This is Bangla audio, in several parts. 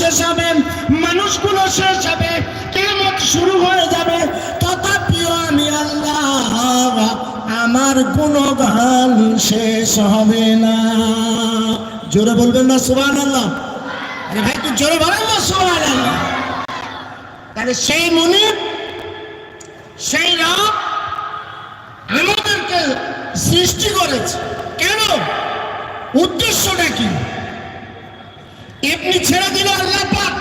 শেষ হবে, মানুষগুলো শেষ হবে কেমন শুরু হয়ে যাবে। তথাপিও আমি আল্লাহ, আমার কোনো গান শেষ হবে না। জোরে বলবেন না সুবান আল্লাহ আরে ভাই তুই জোরে বলেন না সুবান আল্লাহ তাহলে সেই মনির সেই রব আমাদেরকে সৃষ্টি করেছে। কেন? উদ্দেশ্যটা কি? এমনি ছেড়ে দিল আল্লাহ পাক।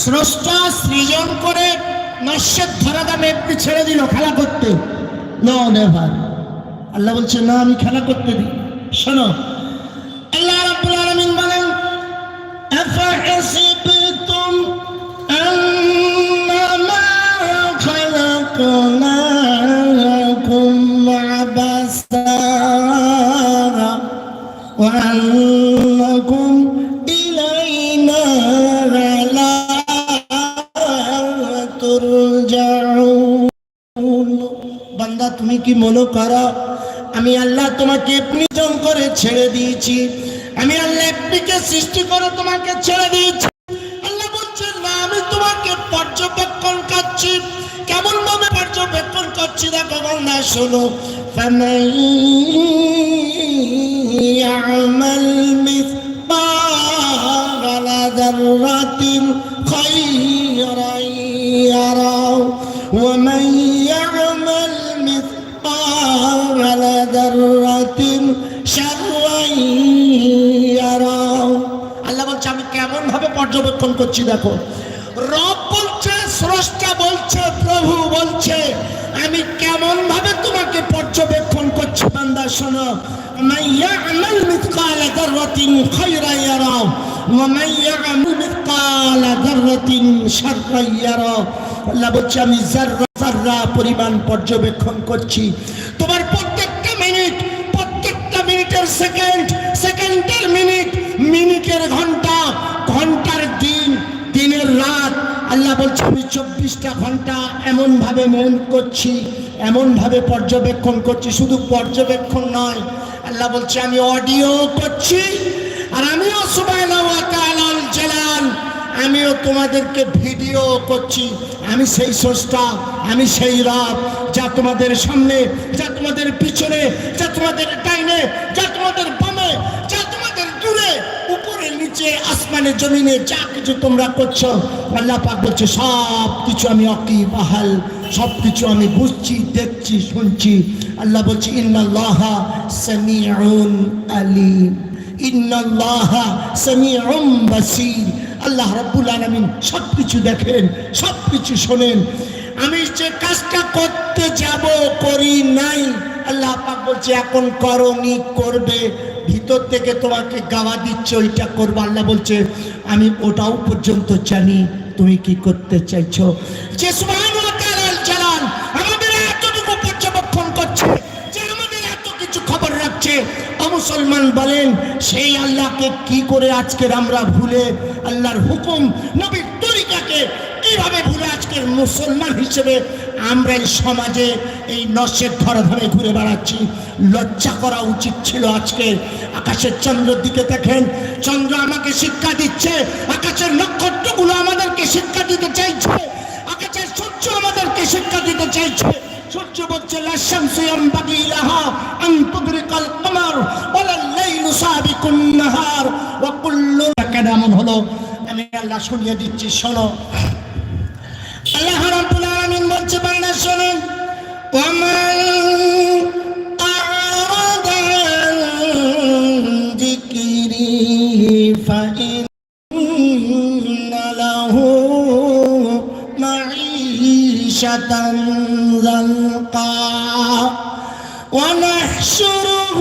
স্রষ্টা সৃজন করে নস্যের ধরা দামে এমনি ছেড়ে দিল, খেলা করতে। নেভার আল্লাহ বলছে, না, আমি খেলা করতে দিই। শোনো তুমি কি মনে করো আমি আল্লাহ তোমাকে প্রিজন করে ছেড়ে দিয়েছি আমি আল্লাহ এমনিকে সৃষ্টি করে তোমাকে ছেড়ে দিয়েছি আল্লাহ বলছেন না আমি তোমাকে পর্যবেক্ষণ করছি কেমন ভাবে পর্যবেক্ষণ করছি দেখো বান্দা শোনো فمن يعمل مثقال ذرة خيرا يره করছি দেখো রব বলছে স্রষ্টা বলছে প্রভু বলছে আমি কেমন ভাবে তোমাকে পর্যবেক্ষণ করছি বান্দা শোনো من يعمل مثقال ذرة خيرا يره ومن يعمل مثقال ذرة شرا يره আল্লাহ বলছে আমি জাররা জাররা পরিমাণ পর্যবেক্ষণ করছি তোমার প্রত্যেকটা মিনিট প্রত্যেকটা মিনিটের সেকেন্ড সেকেন্ডের মিনিট মিনিটের ঘন্টা ঘন্টার দিন দিনের রাত আল্লাহ বলছে, আমি চব্বিশটা ঘণ্টা এমন ভাবে মন করছি এমন ভাবে পর্যবেক্ষণ করছি, শুধু পর্যবেক্ষণ নয়। আল্লাহ বলছে, আমি অডিও করছি আর আমিও জালাল, আমিও তোমাদেরকে ভিডিও করছি। আমি সেই স্রষ্টা, আমি সেই রব যা তোমাদের সামনে, যা তোমাদের পিছনে, যা তোমাদের ডাইনে, যা তোমাদের বামে যা তোমাদের দূরে উপরে নিচে আসমানে জমিনে যা কিছু তোমরা করছ, আল্লাহ পাক বলছে সব কিছু আমি অকি বাহাল সব কিছু আমি বুঝছি, দেখছি, শুনছি। আল্লাহ বলছে, ইন্নাল্লাহা সামিউন আলিম, ইন্নাল্লাহা সামিউম বাসীর। আল্লাহ রাব্বুল আলামিন সব কিছু দেখেন সব কিছু শোনেন। আমি যে কাজটা করতে যাব, করি নাই। আল্লাহ পাক বলছে, এখন করনি, করবে। ভিতর থেকে তোমাকে গাওয়া দিচ্ছে, ওইটা করব। আল্লাহ বলছে, আমি ওটাও পর্যন্ত জানি, তুমি কি করতে চাইছো? যে জালাল আমাদের এতটুকু পর্যবেক্ষণ করছে, যে আমাদের এত কিছু খবর রাখছে। মুসলমান বলেন, সেই আল্লাহকে কি করে আজকের আমরা ভুলে, আল্লাহর হুকুম কীভাবে আজকের মুসলমান হিসেবে আমরা এই সমাজে এই নশের ধরে ধরে ঘুরে বেড়াচ্ছি। লজ্জা করা উচিত ছিল আজকে। আকাশের চন্দ্রের দিকে দেখেন, চন্দ্র আমাকে শিক্ষা দিচ্ছে। আকাশের নক্ষত্রগুলো আমাদেরকে শিক্ষা দিতে চাইছে। আকাশের সূর্য আমাদেরকে শিক্ষা দিতে চাইছে। সূর্য বলছে হলো। আমি আল্লাহ শুনিয়ে দিচ্ছি, শোনো। আল্লাহ রাব্বুল আলামিন বলছে বান্দা শোনো ওয়ামান আ'রাদা আন যিকরি ফাইন্না লাহু معيشة ضنقا ونحشره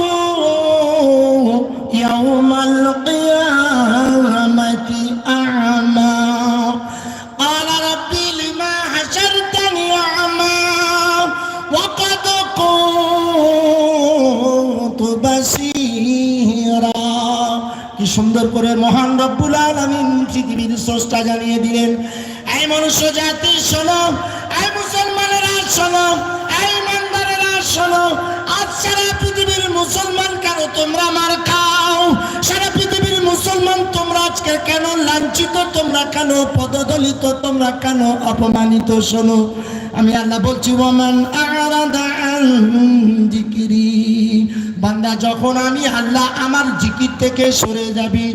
বাসিরা কি সুন্দর করে মহান রব্বুল আলামিন পৃথিবীর স্রষ্টা জানিয়ে দিলেন, এই মনুষ্য জাতি, শোনো, এই মুসলমানেরা, শোনো, এই ইমানদারেরা, শোনো, আজ সারা পৃথিবীর মুসলমান কেন তোমরা মার খাও? সারা পৃথিবীর মুসলমান তোমরা আজকে কেন লাঞ্ছিত, তোমরা কেন পদদলিত, তোমরা কেন অপমানিত? শোনো, আমি আল্লাহ বলছি ওমান আরাদা বান্দা, যখন আমি আল্লাহ আমার জিকির থেকে সরে যাবি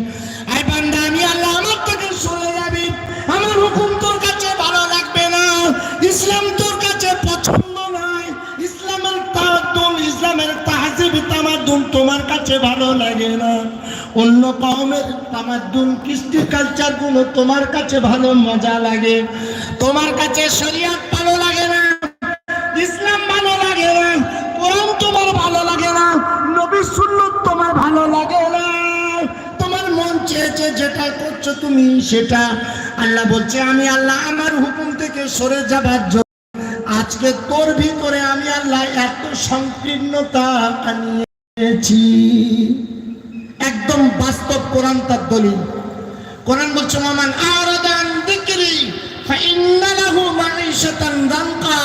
আই বান্দা, আমি আল্লাহ আমার থেকে সরে যাবি। আমার হুকুম তোর কাছে ভালো লাগবে না, ইসলাম তোর কাছে পছন্দ নয় ইসলামের তামাদ্দুন ইসলামের তাহজিব তামাদ্দুন তোমার কাছে ভালো লাগে না। অন্য কমের তামাদ্দুন কৃষ্টি কালচারগুলো তোমার কাছে ভালো মজা লাগে। তোমার কাছে শরিয়াত ভালো নবী সুন্নত তোমার ভালো লাগে না তোমার মন চেয়েছে যেটা করছো তুমি সেটা আল্লাহ বলছে আমি আল্লাহ আমার হুকুম থেকে সরে যাবার জন্য আজকে তোর ভিতরে আমি আল্লাহ এত সংকীর্ণতা আনিয়েছি একদম বাস্তব কোরআন তার দলিল কোরআন বলছে মামান আরাদান দিকরি فإن له معيشة ضنكا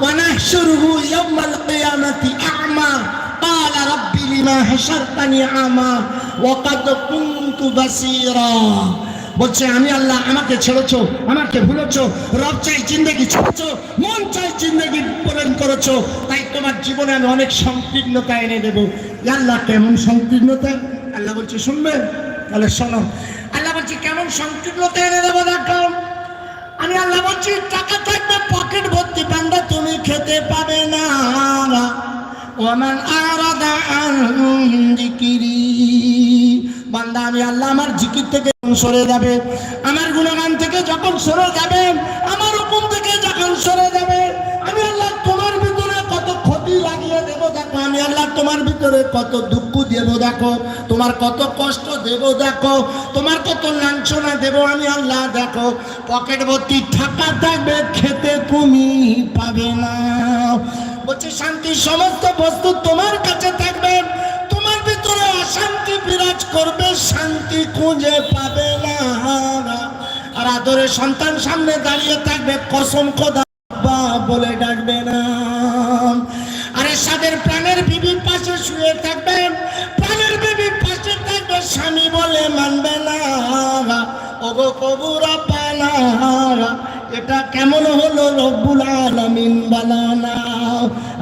ونحشره يوم القيامة أعمى قال رب আমা কুনতু বলছে, আমি আল্লাহ আমাকে ছেড়েছ, আমাকে ভুলেছ, রব চাই জিন্দগি ছেড়েছ মন চাই জিন্দগি পূরণ করেছ, তাই তোমার জীবনে আমি অনেক সংকীর্ণতা এনে দেবো। আল্লাহ কেমন সংকীর্ণতা? আল্লাহ বলছে শুনবেন তাহলে শোনো। আল্লাহ বলছে, কেমন সংকীর্ণতা এনে দেবো দেখো? আমি আল্লাহ বলছি, টাকা থাকবে, পকেট ভর্তি পান্ডা তুমি খেতে পাবে না। ওমান আরাদা বান্দা, আমি আল্লাহ আমার জিকির থেকে সরে যাবে, আমার গুণগান থেকে যখন সরে যাবে, আমার হুকুম থেকে যখন সরে যাবে, আমি আল্লাহ তোমার ভিতরে কত ক্ষতি লাগিয়ে দেবো দেখো, আমি আল্লাহ তোমার ভিতরে কত দুঃখ দেব দেখো, তোমার কত কষ্ট দেব দেখো, তোমার কত লাঞ্ছনা দেব, আমি আল্লাহ দেখো পকেট ভর্তি টাকা থাকবে, খেতে তুমি পাবে না। বলছে, শান্তির সমস্ত বস্তু তোমার কাছে থাকবে। তোমার ভিতরে অশান্তি বিরাজ করবে, শান্তি খুঁজে পাবে না। আর আদরের সন্তান সামনে দাঁড়িয়ে থাকবে, কসম খোদা বলে ডাকবে না। আরে সাদের প্রাণের বিবির পাশে শুয়ে থাকবে, প্রাণের বিবির পাশে থাকবে, স্বামী বলে মানবে না। ওগো কবুরা পানা এটা কেমন হলো রব্বুল আলামিন বালানা।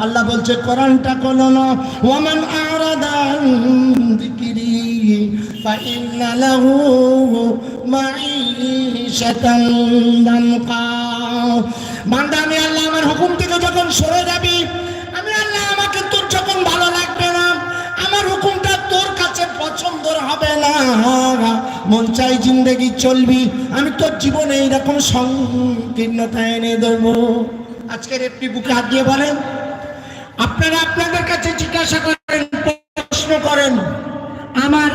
আল্লাহ বলছে, কোরআনটা কোন না, ওয়ামান আরাদান যিকরি, ফাইন্না লাহু মাঈশাতান দানকা বান্দা, আমি আল্লাহ আমার হুকুম থেকে যখন সরে যাবি, আমি আল্লাহ আমাকে তোর যখন ভালো লাগবে না, আমার হুকুমটা তোর কাছে পছন্দ হবে না। মন চাই জিন্দগি চলবি, আমি তোর জীবনে এইরকম সংকীর্ণতা এনে দেবো। আজকের একটি বুকে হাত দিয়ে বলেন আপনারা আপনাদের কাছে জিজ্ঞাসা করেন প্রশ্ন করেন। আমার